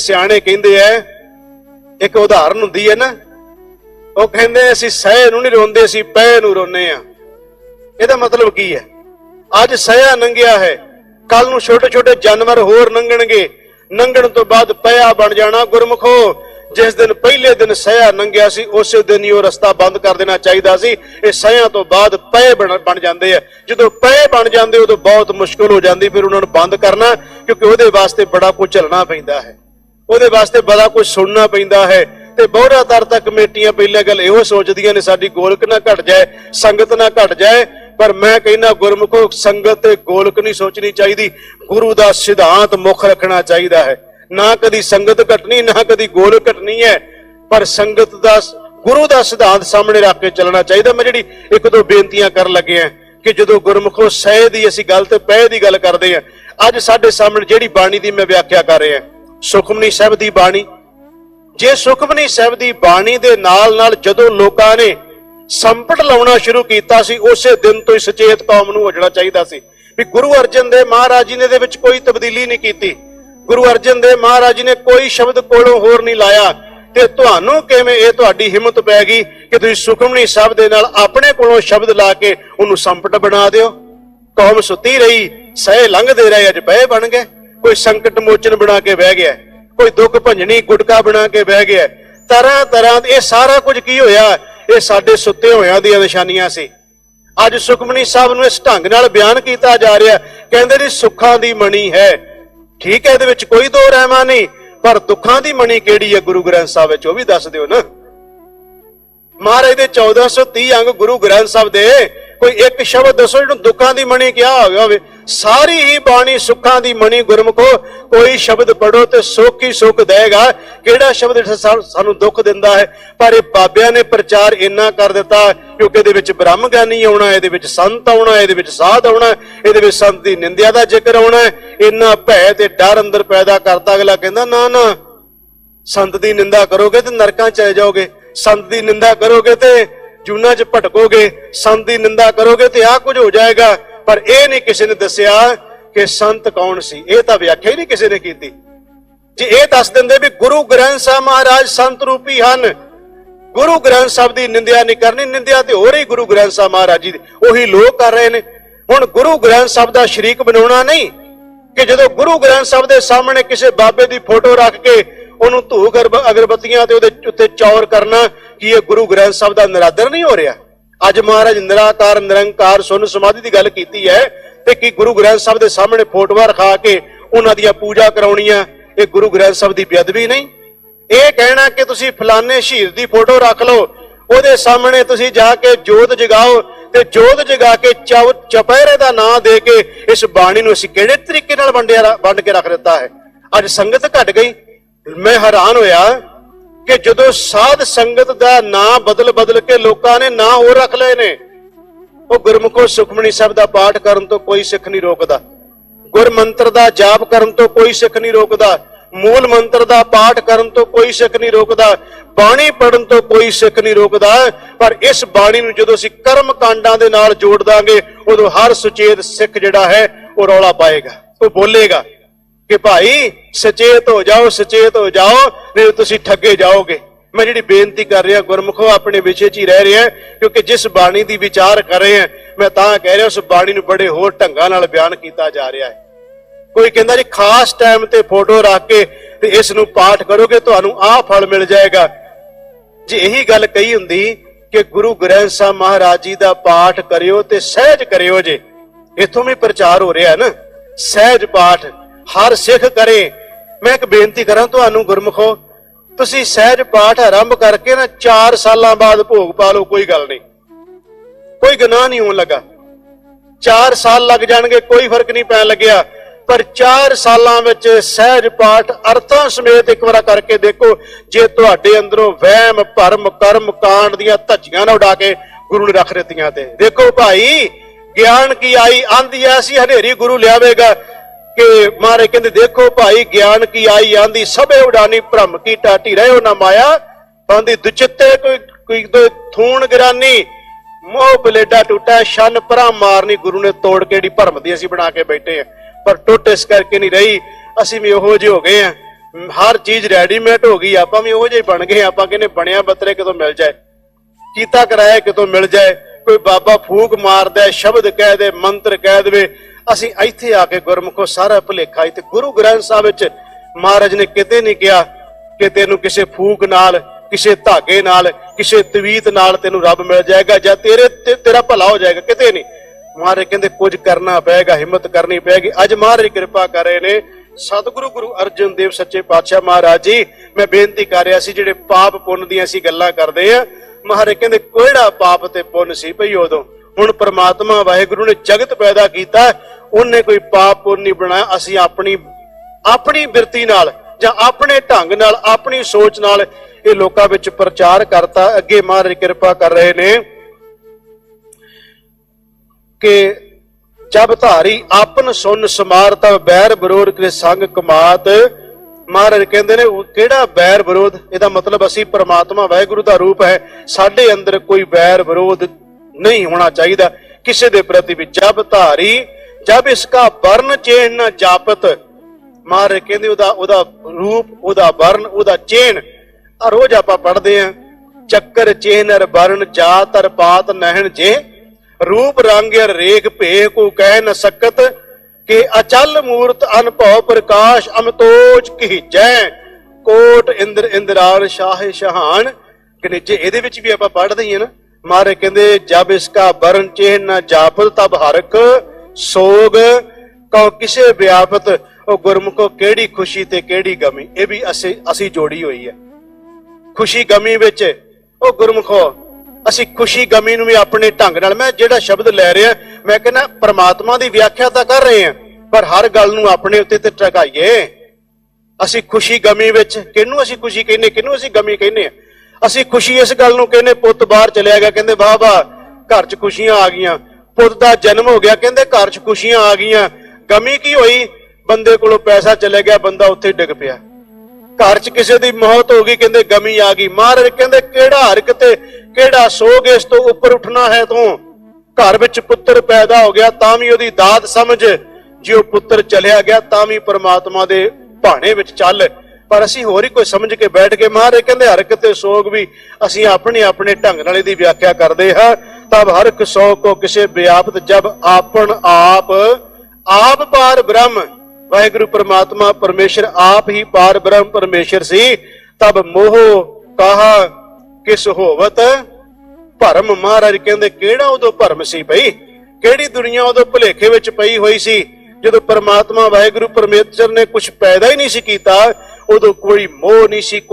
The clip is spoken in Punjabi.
ਸਿਆਣੇ ਕਹਿੰਦੇ ਐ, ਇੱਕ ਉਦਾਹਰਨ ਹੁੰਦੀ ਹੈ ਨਾ, ਉਹ ਕਹਿੰਦੇ ਅਸੀਂ ਸਹਿ ਨੂੰ ਨਹੀਂ ਰੋਂਦੇ, ਅਸੀਂ ਪੈ ਨੂੰ ਰੋਨੇ ਆ। ਇਹਦਾ ਮਤਲਬ ਕੀ ਹੈ ਅੱਜ ਸਹਿਆ ਨੰਗਿਆ ਹੈ ਕੱਲ ਨੂੰ ਛੋਟੇ ਛੋਟੇ ਜਾਨਵਰ ਹੋਰ ਨੰਗਣਗੇ। ਨੰਗਣ ਤੋਂ ਬਾਅਦ ਪਿਆ ਬਣ ਜਾਣਾ ਗੁਰਮਖੋ। ਜਿਸ ਦਿਨ ਪਹਿਲੇ ਦਿਨ ਸਹਿਆ ਨੰਗਿਆ ਸੀ, ਉਸੇ ਦਿਨ ਹੀ ਉਹ ਰਸਤਾ ਬੰਦ ਕਰ ਦੇਣਾ ਚਾਹੀਦਾ ਸੀ। ਇਹ ਸਹਿਆਂ ਤੋਂ ਬਾਅਦ ਪਏ ਬਣ ਬਣ ਜਾਂਦੇ ਆ ਜਦੋਂ ਪਏ ਬਣ ਜਾਂਦੇ, ਉਦੋਂ ਬਹੁਤ ਮੁਸ਼ਕਲ ਹੋ ਜਾਂਦੀ, ਫਿਰ ਉਹਨਾਂ ਨੂੰ ਬੰਦ ਕਰਨਾ, ਕਿਉਂਕਿ ਉਹਦੇ ਵਾਸਤੇ ਬੜਾ ਕੁਝ ਝੱਲਣਾ ਪੈਂਦਾ ਹੈ। ਉਹਦੇ ਵਾਸਤੇ ਬੜਾ ਕੁਝ ਸੁਣਨਾ ਪੈਂਦਾ ਹੈ ਤੇ ਬਹੁਰਾ ਦਰ ਤੱਕ ਕਮੇਟੀਆਂ ਪਹਿਲਾਂ ਗੱਲ ਇਹੋ ਸੋਚਦੀਆਂ ਨੇ, ਸਾਡੀ ਗੋਲਕ ਨਾ ਘਟ ਜਾਏ, ਸੰਗਤ ਨਾ ਘਟ ਜਾਏ, ਪਰ ਮੈਂ ਕਹਿੰਦਾ ਗੁਰਮੁਖੋ, ਸੰਗਤ ਤੇ ਗੋਲਕ ਨਹੀਂ ਸੋਚਣੀ ਚਾਹੀਦੀ, ਗੁਰੂ ਦਾ ਸਿਧਾਂਤ ਮੁੱਖ ਰੱਖਣਾ ਚਾਹੀਦਾ ਹੈ। ਨਾ ਕਦੀ ਸੰਗਤ ਘਟਣੀ, ਨਾ ਕਦੀ ਗੋਲਕ ਘਟਣੀ ਹੈ, ਪਰ ਸੰਗਤ ਦਾ, ਗੁਰੂ ਦਾ ਸਿਧਾਂਤ ਸਾਹਮਣੇ ਰੱਖ ਕੇ ਚੱਲਣਾ ਚਾਹੀਦਾ। ਮੈਂ ਜਿਹੜੀ ਇੱਕ ਦੋ ਬੇਨਤੀਆਂ ਕਰਨ ਲੱਗੇ ਆ ਕਿ ਜਦੋਂ ਗੁਰਮੁਖੋ ਸਹਿ ਦੀ ਅਸੀਂ ਗੱਲ ਤੇ ਪੈ ਦੀ ਗੱਲ ਕਰਦੇ ਆ ਅੱਜ ਸਾਡੇ ਸਾਹਮਣੇ ਜਿਹੜੀ ਬਾਣੀ ਦੀ ਮੈਂ ਵਿਆਖਿਆ ਕਰ ਰਿਹਾ। ਸੁਖਮਨੀ ਸਾਹਿਬ ਦੀ ਬਾਣੀ। ਜੇ ਸੁਖਮਨੀ ਸਾਹਿਬ ਦੀ ਬਾਣੀ ਦੇ ਨਾਲ ਨਾਲ ਜਦੋਂ ਲੋਕਾਂ ਨੇ ਸੰਪਟ ਲਾਉਣਾ ਸ਼ੁਰੂ ਕੀਤਾ ਸੀ, ਉਸੇ ਦਿਨ ਤੋਂ ਹੀ ਸੁਚੇਤ ਕੌਮ ਨੂੰ ਹੋ ਜਾਣਾ ਚਾਹੀਦਾ ਸੀ। ਵੀ ਗੁਰੂ ਅਰਜਨ ਦੇ ਮਹਾਰਾਜ ਜੀ ਨੇ ਦੇ ਵਿੱਚ ਕੋਈ ਤਬਦੀਲੀ ਨਹੀਂ ਕੀਤੀ। ਗੁਰੂ ਅਰਜਨ ਦੇ ਮਹਾਰਾਜ ਜੀ ਨੇ ਕੋਈ ਸ਼ਬਦ ਕੋਲੋਂ ਹੋਰ ਨਹੀਂ ਲਾਇਆ। ਤੇ ਤੁਹਾਨੂੰ ਕਿਵੇਂ ਇਹ ਤੁਹਾਡੀ ਹਿੰਮਤ ਪੈ ਗਈ ਕਿ ਤੁਸੀਂ ਸੁਖਮਨੀ ਸਾਹਿਬ ਦੇ ਨਾਲ ਆਪਣੇ ਕੋਲੋਂ ਸ਼ਬਦ ਲਾ ਕੇ ਉਹਨੂੰ ਸੰਪਟ ਬਣਾ ਦਿਓ? ਕੌਮ ਸੁੱਤੀ ਰਹੀ, ਸਹਿ ਲੰਘਦੇ ਰਹੇ, ਅੱਜ ਬਹਿ ਬਣ ਗਏ। ਕੋਈ ਸੰਕਟ ਮੋਚਨ ਬਣਾ ਕੇ ਬਹਿ ਗਿਆ, ਕੋਈ ਦੁੱਖ ਭੰਜਣੀ ਗੁਟਕਾ ਬਣਾ ਕੇ ਬਹਿ ਗਿਆ। ਤਰ੍ਹਾਂ ਤਰ੍ਹਾਂ ਇਹ ਸਾਰਾ ਕੁਝ ਕੀ ਹੋਇਆ? ਇਹ ਸਾਡੇ ਸੁੱਤੇ ਹੋਇਆਂ ਦੀਆਂ ਨਿਸ਼ਾਨੀਆਂ ਸੀ। ਅੱਜ ਸੁਖਮਨੀ ਸਾਹਿਬ ਨੂੰ ਇਸ ਢੰਗ ਨਾਲ ਬਿਆਨ ਕੀਤਾ ਜਾ ਰਿਹਾ, ਕਹਿੰਦੇ ਨੇ ਸੁੱਖਾਂ ਦੀ ਮਣੀ ਹੈ। ਠੀਕ ਹੈ, ਇਹਦੇ ਵਿੱਚ ਕੋਈ ਦੋ ਰਹਿਮਾ ਨਹੀਂ, ਪਰ ਦੁੱਖਾਂ ਦੀ ਮਣੀ ਕਿਹੜੀ ਹੈ ਗੁਰੂ ਗ੍ਰੰਥ ਸਾਹਿਬ ਵਿੱਚ, ਉਹ ਵੀ ਦੱਸ ਦਿਓ ਨਾ। ਮਹਾਰਾਜ ਦੇ 1430 ਅੰਗ ਗੁਰੂ ਗ੍ਰੰਥ ਸਾਹਿਬ ਦੇ, ਕੋਈ ਇੱਕ ਸ਼ਬਦ ਦੱਸੋ ਜਿਹਨੂੰ ਦੁੱਖਾਂ ਦੀ ਮਣੀ ਕਿਹਾ ਹੋਵੇ। ਸਾਰੀ ਹੀ ਬਾਣੀ ਸੁੱਖਾਂ ਦੀ ਮਣੀ ਗੁਰਮੁਖੋ, ਕੋਈ ਸ਼ਬਦ ਪੜੋ ਤੇ ਸੁੱਖ ਹੀ ਸੁੱਖ ਦੇਗਾ। ਕਿਹੜਾ ਸ਼ਬਦ ਸਾਨੂੰ ਦੁੱਖ ਦਿੰਦਾ ਹੈ? ਪਰ ਇਹ ਬਾਬਿਆਂ ਨੇ ਪ੍ਰਚਾਰ ਇੰਨਾ ਕਰ ਦਿੱਤਾ ਕਿਉਂਕਿ ਇਹਦੇ ਵਿੱਚ ਬ੍ਰਹਮ ਗਿਆਨੀ ਆਉਣਾ ਇਹਦੇ ਵਿੱਚ ਸੰਤ ਆਉਣਾ ਇਹਦੇ ਵਿੱਚ ਸਾਧ ਆਉਣਾ ਇਹਦੇ ਵਿੱਚ ਸੰਤ ਦੀ ਨਿੰਦਿਆ ਦਾ ਜ਼ਿਕਰ ਆਉਣਾ ਇੰਨਾ ਭੈ ਤੇ ਡਰ ਅੰਦਰ ਪੈਦਾ ਕਰਤਾ ਅਗਲਾ ਕਹਿੰਦਾ, ਨਾ ਨਾ, ਸੰਤ ਦੀ ਨਿੰਦਾ ਕਰੋਗੇ ਤੇ ਨਰਕਾਂ ਚ ਚਲੇ ਜਾਓਗੇ। ਸੰਤ ਦੀ ਨਿੰਦਾ ਕਰੋਗੇ ਤੇ ਜੂਨਾ ਚ ਭਟਕੋਗੇ। ਸੰਤ ਦੀ ਨਿੰਦਾ ਕਰੋਗੇ ਤੇ ਆਹ ਕੁਝ ਹੋ ਜਾਏਗਾ। ਪਰ ਇਹ ਨਹੀਂ ਕਿਸੇ ਨੇ ਦੱਸਿਆ ਕਿ ਸੰਤ ਕੌਣ ਸੀ। ਇਹ ਤਾਂ ਵਿਆਖਿਆ ਹੀ ਨਹੀਂ ਕਿਸੇ ਨੇ ਕੀਤੀ। ਜੇ, ਇਹ ਦੱਸ ਦਿੰਦੇ ਵੀ ਗੁਰੂ ਗ੍ਰੰਥ ਸਾਹਿਬ ਮਹਾਰਾਜ ਸੰਤ ਰੂਪੀ ਹਨ। ਗੁਰੂ ਗ੍ਰੰਥ ਸਾਹਿਬ ਦੀ ਨਿੰਦਿਆ ਨਹੀਂ ਕਰਨੀ, ਨਿੰਦਿਆ ਤੇ ਹੋ ਰਹੀ ਗੁਰੂ ਗ੍ਰੰਥ ਸਾਹਿਬ ਮਹਾਰਾਜ ਜੀ ਦੀ। ਉਹੀ ਲੋਕ ਕਰ ਰਹੇ ਨੇ। ਹੁਣ ਗੁਰੂ ਗ੍ਰੰਥ ਸਾਹਿਬ ਦਾ ਸ਼ਰੀਕ ਬਣਾਉਣਾ ਨਹੀਂ ਕਿ ਜਦੋਂ ਗੁਰੂ ਗ੍ਰੰਥ ਸਾਹਿਬ ਦੇ ਸਾਹਮਣੇ ਕਿਸੇ ਬਾਬੇ ਦੀ ਫੋਟੋ ਰੱਖ ਕੇ ਉਹਨੂੰ ਧੂਕ ਅਗਰਬ- ਅਗਰਬੱਤੀਆਂ ਤੇ ਉਹਦੇ ਉੱਤੇ ਚੌਰ ਕਰਨਾ ਕਿ ਇਹ ਗੁਰੂ ਗ੍ਰੰਥ ਸਾਹਿਬ ਦਾ ਨਿਰਾਦਰ ਨਹੀਂ ਹੋ ਰਿਹਾ। ਅੱਜ ਮਹਾਰਾਜ ਨਿਰਾਕਾਰ, ਨਿਰੰਕਾਰ, ਸੁਨ ਸਮਾਧੀ ਦੀ ਗੱਲ ਕੀਤੀ ਹੈ ਤੇ ਕੀ ਗੁਰੂ ਗ੍ਰੰਥ ਸਾਹਿਬ ਦੇ ਸਾਹਮਣੇ ਫੋਟੋਆਂ ਰਖਾ ਕੇ ਉਹਨਾਂ ਦੀਆਂ ਪੂਜਾ ਕਰਾਉਣੀਆਂ, ਇਹ ਗੁਰੂ ਗ੍ਰੰਥ ਸਾਹਿਬ ਦੀ ਬੇਅਦਬੀ ਨਹੀਂ? ਇਹ ਕਹਿਣਾ ਕਿ ਤੁਸੀਂ ਫਲਾਣੇ ਸ਼ਹੀਦ ਦੀ ਫੋਟੋ ਰੱਖ ਲਓ, ਉਹਦੇ ਸਾਹਮਣੇ ਤੁਸੀਂ ਜਾ ਕੇ ਜੋਤ ਜਗਾਓ ਤੇ ਜੋਤ ਜਗਾ ਕੇ ਚਪਹਿਰੇ ਦਾ ਨਾਂ ਦੇ ਕੇ ਇਸ ਬਾਣੀ ਨੂੰ ਅਸੀਂ ਕਿਹੜੇ ਤਰੀਕੇ ਨਾਲ ਵੰਡਿਆ ਵੰਡ ਕੇ ਰੱਖ ਦਿੱਤਾ ਹੈ? ਅੱਜ ਸੰਗਤ ਘਟ ਗਈ, ਮੈਂ ਹੈਰਾਨ ਹੋਇਆ ਕਿ ਜਦੋਂ ਸਾਧ ਸੰਗਤ ਦਾ ਨਾਂ ਬਦਲ ਬਦਲ ਕੇ ਲੋਕਾਂ ਨੇ ਨਾਂ ਹੋਰ ਰੱਖ ਲਏ ਨੇ, ਉਹ ਗੁਰਮੁਖੋ ਸੁਖਮਨੀ ਸਾਹਿਬ ਦਾ ਪਾਠ ਕਰਨ ਤੋਂ ਕੋਈ ਸਿੱਖ ਨਹੀਂ ਰੋਕਦਾ। ਗੁਰ ਦਾ ਜਾਪ ਕਰਨ ਤੋਂ ਕੋਈ ਸਿੱਖ ਨਹੀਂ ਰੋਕਦਾ। ਮੂਲ ਮੰਤਰ ਦਾ ਪਾਠ ਕਰਨ ਤੋਂ ਕੋਈ ਸਿੱਖ ਨਹੀਂ ਰੋਕਦਾ। ਬਾਣੀ ਪੜਨ ਤੋਂ ਕੋਈ ਸਿੱਖ ਨਹੀਂ ਰੋਕਦਾ। ਪਰ ਇਸ ਬਾਣੀ ਨੂੰ ਜਦੋਂ ਅਸੀਂ ਕਰਮ ਕਾਂਡਾਂ ਦੇ ਨਾਲ ਜੋੜ ਦਾਂਗੇ, ਉਦੋਂ ਹਰ ਸੁਚੇਤ ਸਿੱਖ ਜਿਹੜਾ ਹੈ, ਉਹ ਰੌਲਾ ਪਾਏਗਾ, ਉਹ ਬੋਲੇਗਾ। ਕਿ ਭਾਈ ਸਚੇਤ ਹੋ ਜਾਓ, ਸਚੇਤ ਹੋ ਜਾਓ, ਨਹੀਂ ਤੁਸੀਂ ਠੱਗੇ ਜਾਓਗੇ। ਮੈਂ ਜਿਹੜੀ ਬੇਨਤੀ ਕਰ ਰਿਹਾ, ਗੁਰਮੁਖੋ, ਆਪਣੇ ਵਿਸ਼ੇ 'ਚ ਹੀ ਰਹਿ ਰਿਹਾ, ਕਿਉਂਕਿ ਜਿਸ ਬਾਣੀ ਦੀ ਵਿਚਾਰ ਕਰ ਰਹੇ ਹਾਂ ਮੈਂ ਤਾਂ ਕਹਿ ਰਿਹਾ, ਉਸ ਬਾਣੀ ਨੂੰ ਬੜੇ ਹੋਰ ਢੰਗਾਂ ਨਾਲ ਬਿਆਨ ਕੀਤਾ ਜਾ ਰਿਹਾ ਹੈ। ਕੋਈ ਕਹਿੰਦਾ ਜੀ, ਖਾਸ ਟਾਈਮ ਤੇ ਫੋਟੋ ਰੱਖ ਕੇ ਤੇ ਇਸ ਨੂੰ ਪਾਠ ਕਰੋਗੇ, ਤੁਹਾਨੂੰ ਆਹ ਫਲ ਮਿਲ ਜਾਏਗਾ। ਜੇ ਇਹੀ ਗੱਲ ਕਹੀ ਹੁੰਦੀ ਕਿ ਗੁਰੂ ਗ੍ਰੰਥ ਸਾਹਿਬ ਮਹਾਰਾਜ ਜੀ ਦਾ ਪਾਠ ਕਰਿਓ ਤੇ ਸਹਿਜ ਕਰਿਓ ਜੇ, ਇਥੋਂ ਵੀ ਪ੍ਰਚਾਰ ਹੋ ਰਿਹਾ ਨਾ, ਸਹਿਜ ਪਾਠ। ਹਰ ਸਿੱਖ ਕਰੇ, ਮੈਂ ਇੱਕ ਬੇਨਤੀ ਕਰਾਂ ਤੁਹਾਨੂੰ ਗੁਰਮੁਖੋ, ਤੁਸੀਂ ਸਹਿਜ ਪਾਠ ਆਰੰਭ ਕਰਕੇ ਨਾ 4 ਸਾਲਾਂ ਬਾਅਦ ਭੋਗ ਪਾ ਲਓ, ਕੋਈ ਗੱਲ ਨਹੀਂ। ਕੋਈ ਗੁਨਾਹ ਨਹੀਂ ਹੋਣ ਲੱਗਾ। 4 ਸਾਲ ਲੱਗ ਜਾਣਗੇ, ਕੋਈ ਫ਼ਰਕ ਨਹੀਂ ਪੈਣ ਲੱਗਿਆ। ਪਰ 4 ਸਾਲਾਂ ਵਿੱਚ ਸਹਿਜ ਪਾਠ ਅਰਥਾਂ ਸਮੇਤ ਇੱਕ ਵਾਰ ਕਰਕੇ ਦੇਖੋ, ਜੇ ਤੁਹਾਡੇ ਅੰਦਰੋਂ ਵਹਿਮ, ਭਰਮ, ਕਰਮ ਕਾਂਡ ਦੀਆਂ ਧੱਜੀਆਂ ਨਾ ਉਡਾ ਕੇ ਗੁਰੂ ਨੇ ਰੱਖ ਦਿੱਤੀਆਂ ਤੇ। ਦੇਖੋ ਭਾਈ, ਗਿਆਨ ਕੀ ਆਈ ਆਂਦੀ ਐਸੀ ਹਨੇਰੀ ਗੁਰੂ ਲਿਆਵੇਗਾ। ਕਿ ਮਾਰੇ ਕਹਿੰਦੇ, ਦੇਖੋ ਭਾਈ, ਗਿਆਨ ਕੀ ਆਈ ਆਂਦੀ ਸਭੇ ਉਡਾਨੀ ਭ੍ਰਮ ਕੀ ਟਾਟੀ, ਰਹਿਓ ਨਾ ਮਾਇਆ। ਪਾਂਦੀ ਦੁਚਿੱਤੇ ਕੋਈ ਕੋਈ ਥੂਣ ਗਿਰਾਨੀ, ਮੋਹ ਬਲੇਡਾ ਟੁੱਟਾ ਸ਼ਨ ਪਰਾਂ ਮਾਰਨੀ, ਗੁਰੂ ਨੇ ਤੋੜ ਕੇ ਜਿਹੜੀ ਭਰਮ ਦੀ ਅਸੀਂ ਬਣਾ ਕੇ ਬੈਠੇ ਆ ਪਰ ਟੁੱਟ ਇਸ ਕਰਕੇ ਨਹੀਂ ਰਹੀ, ਅਸੀਂ ਵੀ ਉਹੋ ਜਿਹੇ ਹੋ ਗਏ ਆ ਹਰ ਚੀਜ਼ ਰੈਡੀਮੇਡ ਹੋ ਗਈ, ਆਪਾਂ ਵੀ ਉਹ ਜਿਹੇ ਬਣ ਗਏ ਆਪਾਂ ਕਹਿੰਦੇ, ਬਣਿਆ ਬਤਰੇ ਕਿਤੋਂ ਮਿਲ ਜਾਏ, ਕੀਤਾ ਕਰਾਇਆ ਕਿਤੋਂ ਮਿਲ ਜਾਏ, ਕੋਈ ਬਾਬਾ ਫੂਕ ਮਾਰਦਾ ਸ਼ਬਦ ਕਹਿ ਦੇ, ਮੰਤਰ ਕਹਿ ਦੇਵੇ ਅਸੀਂ ਇੱਥੇ ਆ ਕੇ ਗੁਰਮੁਖੋ ਸਾਰਾ ਭੁਲੇਖਾ ਤੇ ਗੁਰੂ ਗ੍ਰੰਥ ਸਾਹਿਬ ਵਿੱਚ ਮਹਾਰਾਜ ਨੇ ਕਿਤੇ ਨਹੀਂ ਕਿਹਾ ਕਿ ਤੈਨੂੰ ਕਿਸੇ ਫੂਕ ਨਾਲ, ਕਿਸੇ ਧਾਗੇ ਨਾਲ, ਕਿਸੇ ਤਵੀਤ ਨਾਲ ਤੈਨੂੰ ਰੱਬ ਮਿਲ ਜਾਏਗਾ ਜਾਂ ਤੇਰੇ ਤੇ ਤੇਰਾ ਭਲਾ ਹੋ ਜਾਏਗਾ, ਕਿਤੇ ਨਹੀਂ। ਮਹਾਰਾਜ ਕਹਿੰਦੇ, ਕੁਝ ਕਰਨਾ ਪਏਗਾ, ਹਿੰਮਤ ਕਰਨੀ ਪਏਗੀ। ਅੱਜ ਮਹਾਰਾਜ ਕਿਰਪਾ ਕਰ ਰਹੇ ਨੇ ਸਤਿਗੁਰੂ ਗੁਰੂ ਅਰਜਨ ਦੇਵ ਸੱਚੇ ਪਾਤਸ਼ਾਹ ਮਹਾਰਾਜ ਜੀ, ਮੈਂ ਬੇਨਤੀ ਕਰ ਰਿਹਾ ਸੀ, ਜਿਹੜੇ ਪਾਪ ਪੁੰਨ ਦੀਆਂ ਅਸੀਂ ਗੱਲਾਂ ਕਰਦੇ ਆ ਮਹਾਰਾਜ ਕਹਿੰਦੇ, ਕਿਹੜਾ ਪਾਪ ਤੇ ਪੁੰਨ ਸੀ ਭਈ ਉਦੋਂ? ਹੁਣ ਪ੍ਰਮਾਤਮਾ ਵਾਹਿਗੁਰੂ ਨੇ ਜਗਤ ਪੈਦਾ ਕੀਤਾ ਉਹਨੇ ਕੋਈ ਪਾਪ ਪੁੰਨ ਨਹੀਂ ਬਣਾਇਆ, ਅਸੀਂ ਆਪਣੀ ਆਪਣੀ ਬਿਰਤੀ ਨਾਲ ਜਾਂ ਆਪਣੇ ਢੰਗ ਨਾਲ, ਆਪਣੀ ਸੋਚ ਨਾਲ ਇਹ ਲੋਕਾਂ ਵਿੱਚ ਪ੍ਰਚਾਰ ਕਰਤਾ, ਅੱਗੇ ਮਹਾਰਾਜ ਕਿਰਪਾ ਕਰ ਰਹੇ ਨੇ ਕਿ ਜਬ ਧਾਰੀ ਆਪਨ ਸੁਨ ਸਮਾਰਤਾ ਬੈਰ ਵਿਰੋਧ ਕਰੇ ਸੰਗ ਕਮਾਤ। ਮਹਾਰਾਜ ਕਹਿੰਦੇ ਨੇ ਕਿਹੜਾ ਬੈਰ ਵਿਰੋਧ? ਇਹਦਾ ਮਤਲਬ ਅਸੀਂ ਪ੍ਰਮਾਤਮਾ ਵਾਹਿਗੁਰੂ ਦਾ ਰੂਪ ਹੈ। ਸਾਡੇ ਅੰਦਰ ਕੋਈ ਬੈਰ ਵਿਰੋਧ ਨਹੀਂ ਹੋਣਾ ਚਾਹੀਦਾ। ਕਿਸੇ ਦੇ ਪ੍ਰਤੀ ਵੀ ਜਬ ਧਾਰੀ ਜਬ ਇਸਕਾ ਵਰਨ ਚੇਨ ਨਾ ਜਾਪਤ, ਮਾਰੇ ਕਹਿੰਦੇ ਉਹਦਾ ਉਹਦਾ ਰੂਪ, ਉਹਦਾ ਵਰਨ, ਉਹਦਾ ਚੇਨ ਆ ਰੋਜ਼ ਆਪਾਂ ਪੜਦੇ ਆ ਚੱਕਰ ਚੇਨਰ ਵਰਨ ਜਾਤਰ ਪਾਤ ਨਹਿਣ ਜੇ, ਰੂਪ ਰੰਗ ਰੇਖ ਭੇਖ ਕੋ ਕਹਿ ਨ ਸਕਤ, ਕਿ ਅਚਲ ਮੂਰਤ ਅਨਭਉ ਪ੍ਰਕਾਸ਼ ਅਮਤੋਜ ਕੀਜੈ ਕੋਟ ਇੰਦਰ ਇੰਦਰਾਨ ਸ਼ਾਹ ਸ਼ਹਾਨ, ਕਿ ਜੇ ਇਹਦੇ ਵਿੱਚ ਵੀ ਆਪਾਂ ਪੜ੍ਹਦੇ ਹੀ ਆ ਨਾ, ਮਾਰੇ ਕਹਿੰਦੇ ਜਬ ਇਸਕਾ ਬਰਨ ਚੇਨ ਨਾ ਜਾਪਤ ਤਬ ਹਰਕ ਸੋਗ ਕਉ ਕਿਸੇ ਵਿਆਪਤ, ਉਹ ਗੁਰਮੁਖੋ ਕਿਹੜੀ ਖੁਸ਼ੀ ਤੇ ਕਿਹੜੀ ਗਮੀ? ਇਹ ਵੀ ਅਸੀਂ ਅਸੀਂ ਜੋੜੀ ਹੋਈ ਹੈ। ਖੁਸ਼ੀ ਗਮੀ ਵਿੱਚ, ਉਹ ਗੁਰਮੁਖੋ, ਅਸੀਂ ਖੁਸ਼ੀ ਗਮੀ ਨੂੰ ਵੀ ਆਪਣੇ ਢੰਗ ਨਾਲ, ਮੈਂ ਜਿਹੜਾ ਸ਼ਬਦ ਲੈ ਰਿਹਾ, ਮੈਂ ਕਹਿੰਦਾ ਪ੍ਰਮਾਤਮਾ ਦੀ ਵਿਆਖਿਆ ਤਾਂ ਕਰ ਰਹੇ ਹਾਂ, ਪਰ ਹਰ ਗੱਲ ਨੂੰ ਆਪਣੇ ਉੱਤੇ ਤੇ ਟਕਾਈਏ। ਅਸੀਂ ਖੁਸ਼ੀ ਗਮੀ ਵਿੱਚ, ਕਿਹਨੂੰ ਅਸੀਂ ਖੁਸ਼ੀ ਕਹਿੰਨੇ ਕਿਹਨੂੰ ਅਸੀਂ ਗਮੀ ਕਹਿੰਨੇ ਆ ਅਸੀਂ ਖੁਸ਼ੀ ਇਸ ਗੱਲ ਨੂੰ ਕਹਿੰਨੇ ਪੁੱਤ ਬਾਹਰ ਚਲਿਆ ਗਿਆ, ਕਹਿੰਦੇ ਵਾਹ ਵਾਹ ਘਰ 'ਚ ਖੁਸ਼ੀਆਂ ਆ ਗਈਆਂ। ਪੁੱਤ ਦਾ ਜਨਮ ਹੋ ਗਿਆ, ਕਹਿੰਦੇ ਘਰ 'ਚ ਖੁਸ਼ੀਆਂ ਆ ਗਈਆਂ। ਗਮੀ ਕੀ ਹੋਈ? ਬੰਦੇ ਕੋਲੋਂ ਪੈਸਾ ਚਲੇ ਗਿਆ, ਬੰਦਾ ਉੱਥੇ ਡਿੱਗ ਪਿਆ। ਘਰ 'ਚ ਕਿਸੇ ਦੀ ਮੌਤ ਹੋ ਗਈ, ਕਹਿੰਦੇ ਗਮੀ ਆ ਗਈ। ਮਹਾਰਾਜ ਕਹਿੰਦੇ, ਕਿਹੜਾ ਹਰਕ ਤੇ ਕਿਹੜਾ ਸੋਗ ਇਸ ਤੋਂ ਉੱਪਰ ਉੱਠਣਾ ਹੈ ਤੂੰ? ਘਰ ਵਿੱਚ ਪੁੱਤਰ ਪੈਦਾ ਹੋ ਗਿਆ, ਤਾਂ ਵੀ ਉਹਦੀ ਦਾਤ ਸਮਝ। ਜੇ ਉਹ ਪੁੱਤਰ ਚਲਿਆ ਗਿਆ, ਤਾਂ ਵੀ ਪਰਮਾਤਮਾ ਦੇ ਭਾਣੇ ਵਿੱਚ ਚੱਲ। ਪਰ ਅਸੀਂ ਹੋਰ ਹੀ ਕੋਈ ਸਮਝ ਕੇ ਬੈਠ ਕੇ ਮਹਾਰਾਜ ਕਹਿੰਦੇ ਹਰਕਤ ਤੇ ਸੋਗ ਵੀ ਅਸੀਂ ਆਪਣੇ ਆਪਣੇ ਢੰਗ ਨਾਲ ਇਹਦੀ ਵਿਆਖਿਆ ਕਰਦੇ ਹਾਂ। ਤਬ ਹਰਕ ਸੋਗ ਕੋ ਕਿਸੇ ਵਿਆਪਤ ਜਬ ਆਪਨ ਆਪ। ਆਪ ਪਾਰ ਬ੍ਰਹਮ, ਵਾਹਿਗੁਰੂ ਪ੍ਰਮਾਤਮਾ ਪਰਮੇਸ਼ਰ ਆਪ ਹੀ ਪਾਰ ਬ੍ਰਹਮ ਪਰਮੇਸ਼ਰ ਸੀ। ਤਬ ਮੋਹ ਕਹਾ ਕਿਸ ਹੋਵਤ? ਭਰਮ ਮਹਾਰਾਜ ਕਹਿੰਦੇ, ਕਿਹੜਾ ਉਦੋਂ ਭਰਮ ਸੀ ਭਈ? ਕਿਹੜੀ ਦੁਨੀਆ ਉਦੋਂ ਭੁਲੇਖੇ ਵਿੱਚ ਪਈ ਹੋਈ ਸੀ? ਜਦੋਂ ਪਰਮਾਤਮਾ ਵਾਹਿਗੁਰੂ ਪਰਮੇਸ਼ਰ ਨੇ ਕੁਝ ਪੈਦਾ ਹੀ ਨਹੀਂ ਸੀ ਕੀਤਾ, ਉਦੋਂ ਕੋਈ ਮੋਹ ਨਹੀਂ ਸੀ ਕੋਈ